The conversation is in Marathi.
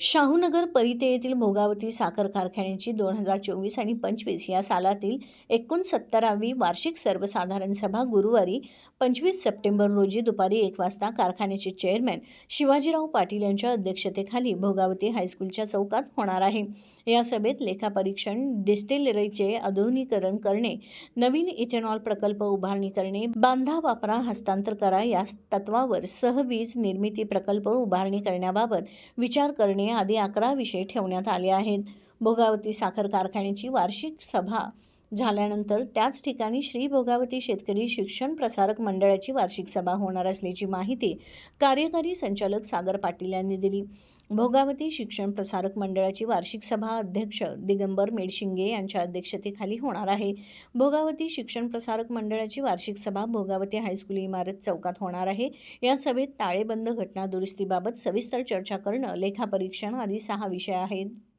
शाहूनगर परिते येथील भोगावती साखर कारखान्याची दोन हजार चोवीस आणि पंचवीस या सालातील एकोणसत्तरावी वार्षिक सर्वसाधारण सभा गुरुवारी पंचवीस सप्टेंबर रोजी दुपारी एक वाजता कारखान्याचे चेअरमॅन शिवाजीराव पाटील यांच्या अध्यक्षतेखाली भोगावती हायस्कूलच्या चौकात होणार आहे. या सभेत लेखापरीक्षण डिस्टिलरीचे आधुनिकरण करणे नवीन इथेनॉल प्रकल्प उभारणी करणे बांधा वापरा हस्तांतर करा या तत्वावर सहवीज निर्मिती प्रकल्प उभारणी करण्याबाबत विचार करणे आदी अकरा विषय ठेवण्यात आले आहेत. भोगावती साखर कारखान्याची वार्षिक सभा झाल्यानंतर त्याच ठिकाणी श्री भोगावती शेतकरी शिक्षण प्रसारक मंडळाची वार्षिक सभा होणार असल्याची माहिती कार्यकारी संचालक सागर पाटील यांनी दिली. भोगावती शिक्षण प्रसारक मंडळाची वार्षिक सभा अध्यक्ष दिगंबर मेडशिंगे यांच्या अध्यक्षतेखाली होणार आहे. भोगावती शिक्षण प्रसारक मंडळाची वार्षिक सभा भोगावती हायस्कूल इमारत चौकात होणार आहे. या सभेत ताळेबंद घटना दुरुस्तीबाबत सविस्तर चर्चा करणं लेखापरीक्षण आदी सहा विषय आहेत.